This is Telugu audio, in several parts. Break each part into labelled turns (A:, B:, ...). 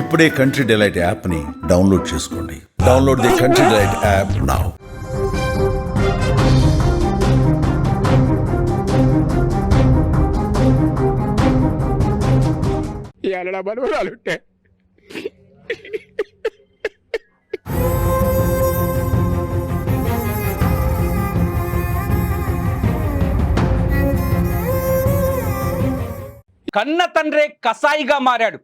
A: ఇప్పుడే కంట్రీ డిలైట్ యాప్ని డౌన్లోడ్ చేసుకోండి. Download the country delight app now
B: కన్న తండ్రే కసాయిగా మారాడు.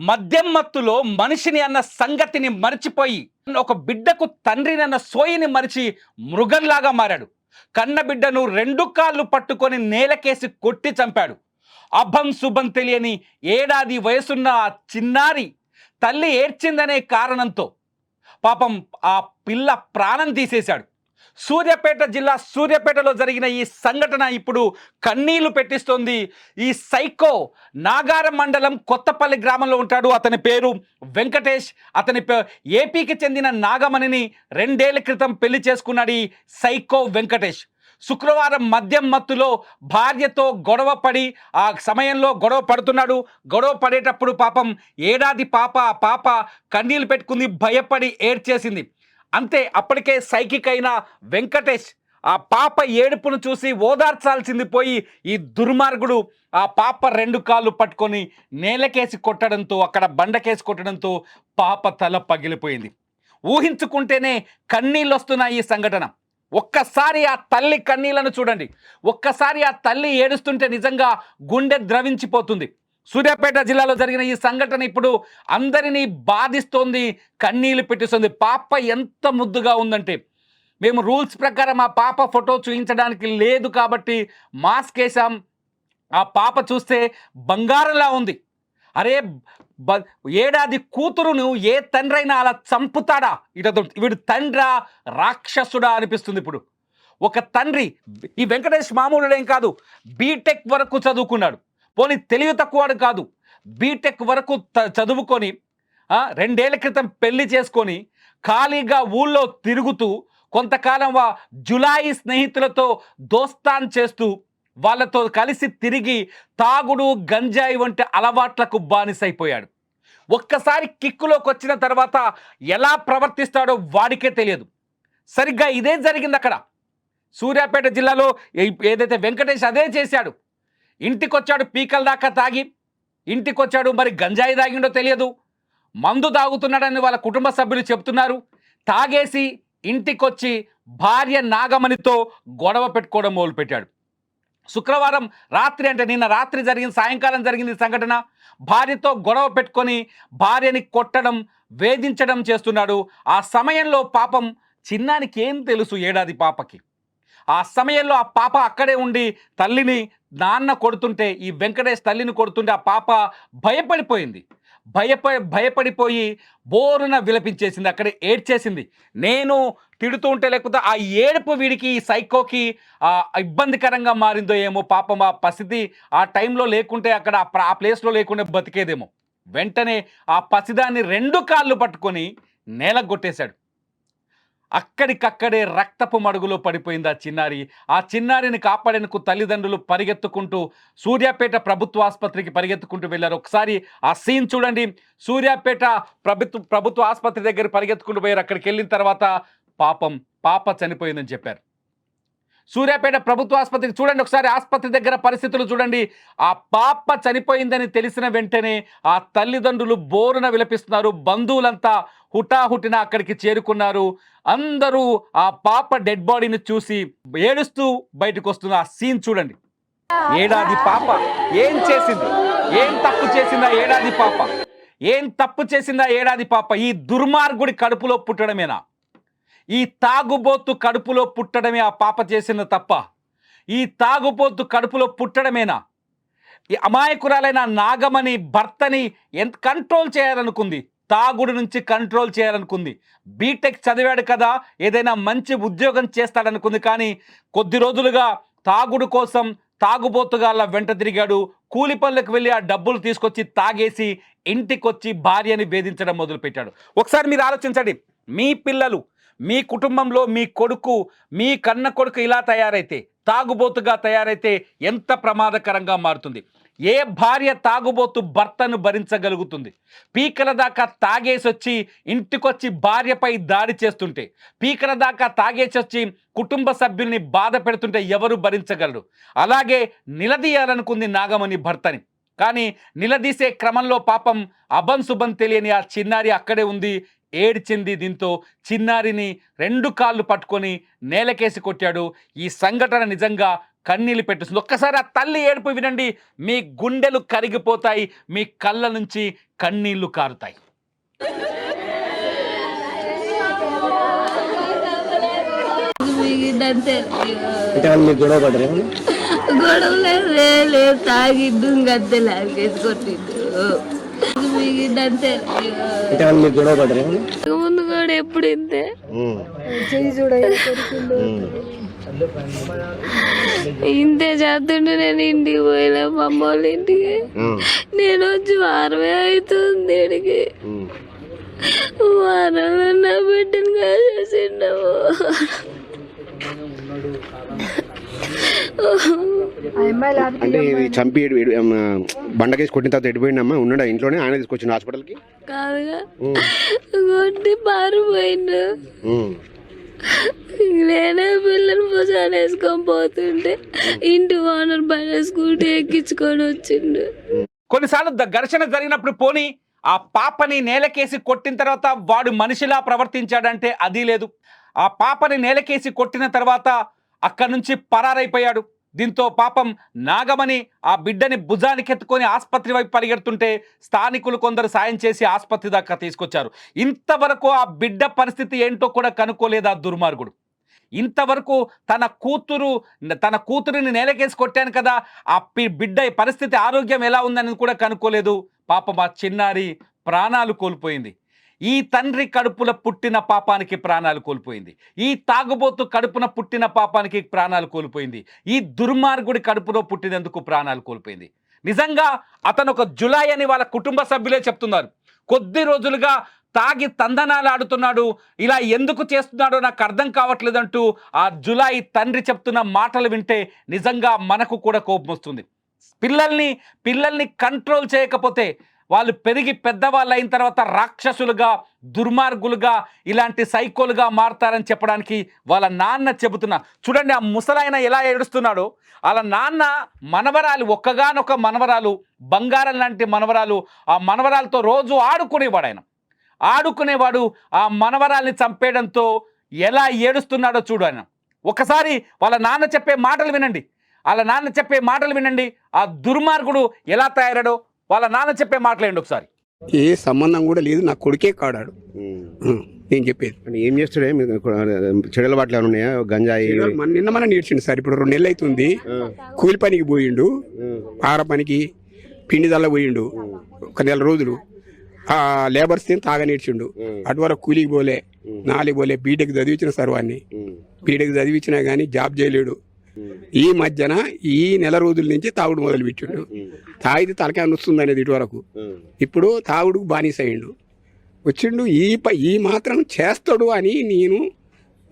B: మద్యం మత్తులో మనిషిని అన్న సంగతిని మరిచిపోయి ఒక బిడ్డకు తండ్రిని అన్న సోయిని మరిచి మృగంలాగా మారాడు. కన్న బిడ్డను రెండు కాళ్ళు పట్టుకొని నేలకేసి కొట్టి చంపాడు. అభం శుభం తెలియని ఏడాది వయసున్న ఆ చిన్నారి తల్లి ఏడ్చిందనే కారణంతో పాపం ఆ పిల్ల ప్రాణం తీసేశాడు. సూర్యాపేట జిల్లా సూర్యాపేటలో జరిగిన ఈ సంఘటన ఇప్పుడు కన్నీళ్ళు పెట్టిస్తోంది. ఈ సైకో నాగారం మండలం కొత్తపల్లి గ్రామంలో ఉంటాడు. అతని పేరు వెంకటేష్. అతని పే- ఏపీకి చెందిన నాగమణిని రెండేళ్ళ క్రితం పెళ్ళి చేసుకున్నాడు ఈ సైకో వెంకటేష్. శుక్రవారం మద్యం మత్తులో భార్యతో గొడవ పడి ఆ సమయంలో గొడవ పడుతున్నాడు. గొడవ పడేటప్పుడు పాపం ఏడాది పాప పాప కన్నీళ్ళు పెట్టుకుంది భయపడి ఏడ్చేసింది. అంతే అప్పటికే సైకిక్ అయిన వెంకటేష్ ఆ పాప ఏడుపును చూసి ఓదార్చాల్సింది పోయి ఈ దుర్మార్గుడు ఆ పాప రెండు కాళ్ళు పట్టుకొని నేలకేసి కొట్టడంతో అక్కడ బండకేసి కొట్టడంతో పాప తల పగిలిపోయింది. ఊహించుకుంటేనే కన్నీళ్ళు వస్తున్నాయి ఈ సంఘటన. ఒక్కసారి ఆ తల్లి కన్నీళ్ళను చూడండి. ఒక్కసారి ఆ తల్లి ఏడుస్తుంటే నిజంగా గుండె ద్రవించిపోతుంది. సూర్యాపేట జిల్లాలో జరిగిన ఈ సంఘటన ఇప్పుడు అందరినీ బాధిస్తోంది కన్నీళ్ళు పెట్టిస్తుంది. పాప ఎంత ముద్దుగా ఉందంటే మేము రూల్స్ ప్రకారం ఆ పాప ఫోటో చూపించడానికి లేదు కాబట్టి మాస్క్ వేసాం ఆ పాప చూస్తే బంగారంలా ఉంది. అరే బ ఏడాది కూతురును ఏ తండ్రి అయినా అలా చంపుతాడా? ఇటు వీడు తండ్రా రాక్షసుడా అనిపిస్తుంది ఇప్పుడు. ఒక తండ్రి ఈ వెంకటేష్ మామూలుడేం కాదు బీటెక్ వరకు చదువుకున్నాడు. పోనీ తెలివి తక్కువవాడు కాదు. బీటెక్ వరకు చదువుకొని రెండేళ్ళ క్రితం పెళ్ళి చేసుకొని ఖాళీగా ఊళ్ళో తిరుగుతూ కొంతకాలం వా జులాయి స్నేహితులతో దోస్తాన్ చేస్తూ వాళ్ళతో కలిసి తిరిగి తాగుడు గంజాయి వంటి అలవాట్లకు బానిసైపోయాడు. ఒక్కసారి కిక్కులోకి వచ్చిన తర్వాత ఎలా ప్రవర్తిస్తాడో వాడికే తెలియదు. సరిగ్గా ఇదే జరిగింది అక్కడ సూర్యాపేట జిల్లాలో ఏ- ఏదైతే వెంకటేష్ అదే చేశాడు. ఇంటికొచ్చాడు పీకల దాకా తాగి ఇంటికొచ్చాడు మరి గంజాయి తాగిండో తెలియదు. మందు తాగుతున్నాడని వాళ్ళ కుటుంబ సభ్యులు చెప్తున్నారు. తాగేసి ఇంటికొచ్చి భార్య నాగమణితో గొడవ పెట్టుకోవడం మొదలుపెట్టాడు. శుక్రవారం రాత్రి అంటే నిన్న రాత్రి జరిగిన సాయంకాలం జరిగింది సంఘటన భార్యతో గొడవ పెట్టుకొని భార్యని కొట్టడం వేధించడం చేస్తున్నాడు. ఆ సమయంలో పాపం చిన్నానికి ఏం తెలుసు ఏడాది పాపకి? ఆ సమయంలో ఆ పాప అక్కడే ఉండి తల్లిని నాన్న కొడుతుంటే ఈ వెంకటేష్ తల్లిని కొడుతుంటే ఆ పాప భయపడిపోయింది. భయప భయపడిపోయి బోరున విలపించేసింది. అక్కడే ఏడ్చేసింది. నేను తిడుతూ ఉంటే లేకపోతే ఆ ఏడుపు వీడికి ఈ సైకోకి ఇబ్బందికరంగా మారిందో ఏమో పాపం ఆ పసిది ఆ టైంలో లేకుంటే అక్కడ ఆ ఆ ప్లేస్లో లేకుంటే బతికేదేమో. వెంటనే ఆ పసిదాన్ని రెండు కాళ్ళు పట్టుకొని నేలకు కొట్టేశాడు. అక్కడికక్కడే రక్తపు మడుగులో పడిపోయింది ఆ చిన్నారి. ఆ చిన్నారిని కాపాడేందుకు తల్లిదండ్రులు పరిగెత్తుకుంటూ సూర్యాపేట ప్రభుత్వ ఆసుపత్రికి పరిగెత్తుకుంటూ వెళ్ళారు. ఒకసారి ఆ సీన్ చూడండి. సూర్యాపేట ప్రభుత్వ ప్రభుత్వ ఆసుపత్రి దగ్గర పరిగెత్తుకుంటూ పోయారు. అక్కడికి వెళ్ళిన తర్వాత పాపం పాప చనిపోయిందని చెప్పారు. సూర్యాపేట ప్రభుత్వ ఆసుపత్రికి చూడండి ఒకసారి ఆసుపత్రి దగ్గర పరిస్థితులు చూడండి. ఆ పాప చనిపోయిందని తెలిసిన వెంటనే ఆ తల్లిదండ్రులు బోరున విలపిస్తున్నారు. బంధువులంతా హుటాహుటిన అక్కడికి చేరుకున్నారు. అందరూ ఆ పాప డెడ్ బాడీని చూసి ఏడుస్తూ బయటకు వస్తున్న ఆ సీన్ చూడండి. ఏడాది పాప ఏం చేసింది? ఏం తప్పు చేసిందా ఏడాది పాప? ఏం తప్పు చేసిందా ఏడాది పాప? ఈ దుర్మార్గుడి కడుపులో పుట్టడమేనా? ఈ తాగుబోతు కడుపులో పుట్టడమే ఆ పాప చేసిన తప్ప ఈ తాగుబోతు కడుపులో పుట్టడమేనా? ఈ అమాయకురాలైన నాగమని భర్తని ఎంత కంట్రోల్ చేయాలనుకుంది. తాగుడు నుంచి కంట్రోల్ చేయాలనుకుంది. బీటెక్ చదివాడు కదా ఏదైనా మంచి ఉద్యోగం చేస్తాడనుకుంది కానీ కొద్ది రోజులుగా తాగుడు కోసం తాగుబోతుగా అలా వెంట తిరిగాడు. కూలి పనులకు వెళ్ళి ఆ డబ్బులు తీసుకొచ్చి తాగేసి ఇంటికొచ్చి భార్యని వేధించడం మొదలుపెట్టాడు. ఒకసారి మీరు ఆలోచించండి. మీ పిల్లలు మీ కుటుంబంలో మీ కొడుకు మీ కన్న కొడుకు ఇలా తయారైతే తాగుబోతుగా తయారైతే ఎంత ప్రమాదకరంగా మారుతుంది. ఏ భార్య తాగుబోతు భర్తను భరించగలుగుతుంది? పీకల దాకా తాగేసి వచ్చి ఇంటికొచ్చి భార్యపై దాడి చేస్తుంటే పీకల దాకా తాగేసి వచ్చి కుటుంబ సభ్యుల్ని బాధ పెడుతుంటే ఎవరు భరించగలరు? అలాగే నిలదీయాలనుకుంది నాగమణి భర్తని. కానీ నిలదీసే క్రమంలో పాపం అభం శుభం తెలియని ఆ చిన్నారి అక్కడే ఉంది ఏడ్చింది దీంతో చిన్నారిని రెండు కాళ్ళు పట్టుకొని నేలకేసి కొట్టాడు. ఈ సంఘటన నిజంగా కన్నీళ్ళు పెట్టిస్తుంది ఒక్కసారి ఆ తల్లి ఏడుపు వినండి. మీ గుండెలు కరిగిపోతాయి. మీ కళ్ళ నుంచి కన్నీళ్ళు కారుతాయి.
C: మిగిలినంతే
D: అంటే వాళ్ళు మీకు గొడవ పడరు
C: గొడవ లేదు ఏ లేదు తాగిద్దు గద్దె లాగేసి కొట్టిద్దు
D: వాళ్ళు మీకు గొడవ పడరు
C: ముందు కూడా ఎప్పుడు ఇంతే. ఇంతే చేస్తుంటే నేను ఇంటికి పోయినా మా అమ్మ వాళ్ళ ఇంటికి నేను వచ్చి వారమే అవుతుంది ఇడికి వారంలో నా బిడ్డను కాసేసిండవు
E: అంటే చంపి బండకేసి కొట్టిన తర్వాత ఎడిపోయిండమ్మా ఉన్నాడా ఇంట్లోనే? ఆయన తీసుకొచ్చిన హాస్పిటల్కి?
C: కాదుగా. కొట్టి పారిపోయిండు. నేనే పిల్లలు భుజాలు వేసుకొని పోతుంటే ఇంటి ఓనర్ బండి స్కూటీ ఎక్కించుకొని వచ్చిండు.
B: కొన్నిసార్లు ద- ఘర్షణ జరిగినప్పుడు పోని ఆ పాపని నేలకేసి కొట్టిన తర్వాత వాడు మనిషిలా ప్రవర్తించాడంటే అది లేదు. ఆ పాపని నేలకేసి కొట్టిన తర్వాత అక్కడి నుంచి పరారైపోయాడు. దీంతో పాపం నాగమణి ఆ బిడ్డని భుజానికి ఎత్తుకొని ఆసుపత్రి వైపు పరిగెడుతుంటే స్థానికులు కొందరు సాయం చేసి ఆసుపత్రి దాకా తీసుకొచ్చారు. ఇంతవరకు ఆ బిడ్డ పరిస్థితి ఏంటో కూడా కనుక్కోలేదు ఆ దుర్మార్గుడు. ఇంతవరకు తన కూతురు తన కూతురిని నేలకేసి కొట్టాను కదా ఆ పి- బిడ్డ పరిస్థితి ఆరోగ్యం ఎలా ఉందని కూడా కనుక్కోలేదు. పాపం ఆ చిన్నారి ప్రాణాలు కోల్పోయింది. ఈ తండ్రి కడుపుల పుట్టిన పాపానికి ప్రాణాలు కోల్పోయింది. ఈ తాగుబోతు కడుపున పుట్టిన పాపానికి ప్రాణాలు కోల్పోయింది. ఈ దుర్మార్గుడి కడుపులో పుట్టినందుకు ప్రాణాలు కోల్పోయింది. నిజంగా అతను ఒక జులాయి అని వాళ్ళ కుటుంబ సభ్యులే చెప్తున్నారు. కొద్ది రోజులుగా తాగి తందనాలు ఆడుతున్నాడు. ఇలా ఎందుకు చేస్తున్నాడో నాకు అర్థం కావట్లేదంటూ ఆ జులాయి తండ్రి చెప్తున్న మాటలు వింటే నిజంగా మనకు కూడా కోపం వస్తుంది. పిల్లల్ని పిల్లల్ని కంట్రోల్ చేయకపోతే వాళ్ళు పెరిగి పెద్దవాళ్ళు అయిన తర్వాత రాక్షసులుగా దుర్మార్గులుగా ఇలాంటి సైకోలుగా మారతారని చెప్పడానికి వాళ్ళ నాన్న చెబుతున్నా చూడండి ఆ ముసలాయన ఎలా ఏడుస్తున్నాడో. వాళ్ళ నాన్న మనవరాలు ఒక్కగానొక్క మనవరాలు బంగారం లాంటి మనవరాలు ఆ మనవరాలతో రోజు ఆడుకునేవాడు ఆయన ఆడుకునేవాడు ఆ మనవరాల్ని చంపేయడంతో ఎలా ఏడుస్తున్నాడో చూడు ఆయన ఒకసారి వాళ్ళ నాన్న చెప్పే మాటలు వినండి. వాళ్ళ నాన్న చెప్పే మాటలు వినండి. ఆ దుర్మార్గుడు ఎలా తయారాడో వాళ్ళ నాన్న చెప్పే మాటలు ఏంటి ఒకసారి?
F: ఏ సంబంధం కూడా లేదు. నా కొడుకే కాడాడు. నేను చెప్పేది.
E: అంటే ఏం చేస్తాడే? మీకు చెడుల బాటలు ఏమైనా ఉన్నాయా? గంజాయి?
F: మన నిన్న మన నేర్చిండు సార్. ఇప్పుడు రెండు నెలలు అవుతుంది కూలి పనికి పోయిండు. ఆర పనికి పిండి దల్ల పోయిండు. ఒక నెల రోజులు. ఆ లేబర్స్ తిని తాగా నేర్చిండు. అటు వరకు కూలికి పోలే. నాలుగు పోలే. బీటెక్ చదివించిన సార్ వాడిని. బీటెక్ చదివించినా కానీ జాబ్ చేయలేడు. ఈ మధ్యన ఈ నెల రోజుల నుంచి తాగుడు మొదలు పెట్టిండు తాగితే తలకాయ నొస్తుంది అనేది ఇటు వరకు. ఇప్పుడు తాగుడుకు బానిస అయ్యిండు వచ్చిండు ఈ ప- ఈ మాత్రం చేస్తాడు అని నేను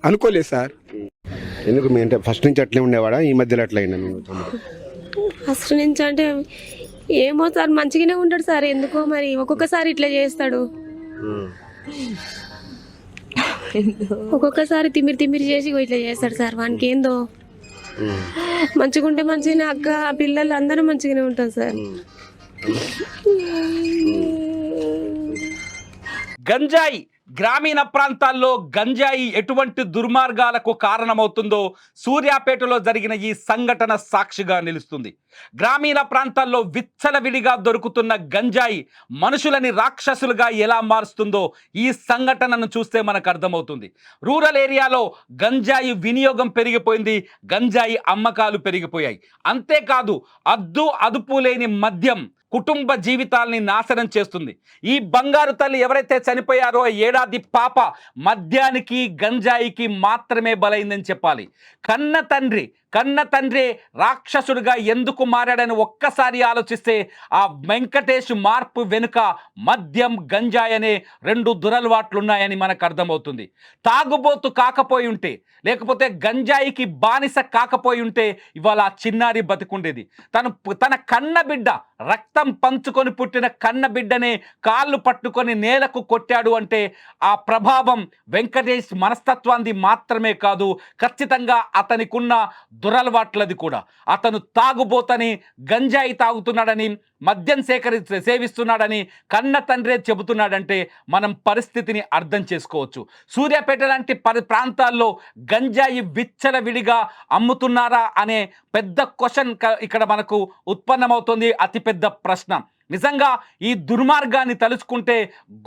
F: అనుకోలేదు సార్.
E: ఎందుకు మీ అంటే ఫస్ట్ నుంచి అట్లే ఉండేవాడా? ఈ మధ్యలో అట్లా అయిందా మీ తమ్ముడు?
G: ఫస్ట్ నుంచి అంటే ఏమో సార్ మంచిగానే ఉంటాడు సార్. ఎందుకో మరి ఒక్కొక్కసారి ఇట్లా చేస్తాడు. ఒక్కొక్కసారి తిమ్మిరి తిమ్మిరి చేసి ఇట్లా చేస్తాడు సార్. వానికి ఏందో. మంచిగా ఉంటే మంచిగానే అక్క పిల్లలు అందరూ మంచిగానే ఉంటారు సార్.
B: గంజాయి గ్రామీణ ప్రాంతాల్లో గంజాయి ఎటువంటి దుర్మార్గాలకు కారణమవుతుందో సూర్యాపేటలో జరిగిన ఈ సంఘటన సాక్షిగా నిలుస్తుంది. గ్రామీణ ప్రాంతాల్లో విచ్చలవిడిగా దొరుకుతున్న గంజాయి మనుషులని రాక్షసులుగా ఎలా మారుస్తుందో ఈ సంఘటనను చూస్తే మనకు అర్థమవుతుంది. రూరల్ ఏరియాలో గంజాయి వినియోగం పెరిగిపోయింది గంజాయి అమ్మకాలు పెరిగిపోయాయి. అంతేకాదు అద్దు అదుపు లేని మద్యం కుటుంబ జీవితాల్ని నాశనం చేస్తుంది. ఈ బంగారు తల్లి ఎవరైతే చనిపోయారో ఏడాది పాప మద్యానికి గంజాయికి మాత్రమే బలైందని చెప్పాలి. కన్న తండ్రి కన్న తండ్రి రాక్షసుడిగా ఎందుకు మారాడని ఒక్కసారి ఆలోచిస్తే ఆ వెంకటేష్ మార్పు వెనుక మద్యం గంజాయి అనే రెండు దురలవాట్లున్నాయని మనకు అర్థమవుతుంది. తాగుబోతు కాకపోయి ఉంటే లేకపోతే గంజాయికి బానిస కాకపోయి ఉంటే ఇవాళ ఆ చిన్నారి బతికుండేది. తను తన కన్న బిడ్డ రక్తం పంచుకొని పుట్టిన కన్న బిడ్డనే కాళ్ళు పట్టుకొని నేలకు కొట్టాడు అంటే ఆ ప్రభావం వెంకటేష్ మనస్తత్వాన్ని మాత్రమే కాదు ఖచ్చితంగా అతనికున్న దురలవాట్లది కూడా. అతను తాగుబోతని గంజాయి తాగుతున్నాడని మద్యం సేకరి సేవిస్తున్నాడని కన్న తండ్రే చెబుతున్నాడంటే మనం పరిస్థితిని అర్థం చేసుకోవచ్చు. సూర్యాపేట లాంటి పరి ప్రాంతాల్లో గంజాయి విచ్చలవిడిగా అమ్ముతున్నారా అనే పెద్ద క్వశ్చన్ ఇక్కడ మనకు ఉత్పన్నమవుతుంది. అతిపెద్ద ప్రశ్న. నిజంగా ఈ దుర్మార్గాన్ని తలుచుకుంటే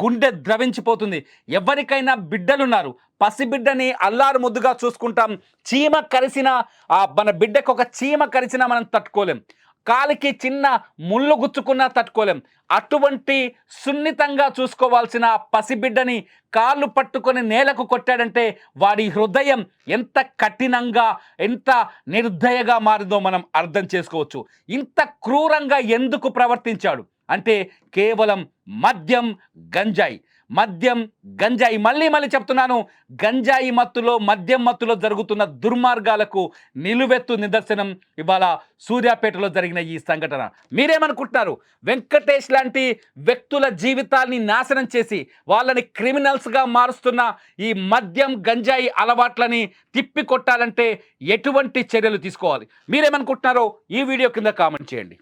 B: గుండె ద్రవించిపోతుంది. ఎవరికైనా బిడ్డలున్నారు. పసిబిడ్డని అల్లారు ముద్దుగా చూసుకుంటాం. చీమ కరిసిన మన బిడ్డకు ఒక చీమ కరిచినా మనం తట్టుకోలేం. కాలికి చిన్న ముళ్ళు గుచ్చుకున్నా తట్టుకోలేం. అటువంటి సున్నితంగా చూసుకోవాల్సిన పసిబిడ్డని కాళ్ళు పట్టుకొని నేలకు కొట్టాడంటే వాడి హృదయం ఎంత కఠినంగా ఎంత నిర్దయగా మారిందో మనం అర్థం చేసుకోవచ్చు. ఇంత క్రూరంగా ఎందుకు ప్రవర్తించాడు? అంటే కేవలం మద్యం గంజాయి. మద్యం గంజాయి మళ్ళీ మళ్ళీ చెప్తున్నాను. గంజాయి మత్తులో మద్యం మత్తులో జరుగుతున్న దుర్మార్గాలకు నిలువెత్తు నిదర్శనం ఇవాళ సూర్యాపేటలో జరిగిన ఈ సంఘటన. మీరేమనుకుంటున్నారు? వెంకటేష్ లాంటి వ్యక్తుల జీవితాల్ని నాశనం చేసి వాళ్ళని క్రిమినల్స్గా మారుస్తున్న ఈ మద్యం గంజాయి అలవాట్లని తిప్పి కొట్టాలంటే ఎటువంటి చర్యలు తీసుకోవాలి? మీరేమనుకుంటున్నారో ఈ వీడియో కింద కామెంట్ చేయండి.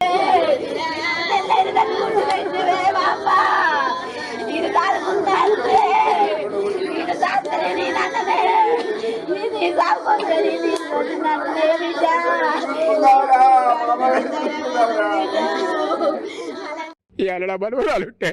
F: ఈ అన్నడ మనవరాలు ఉంటే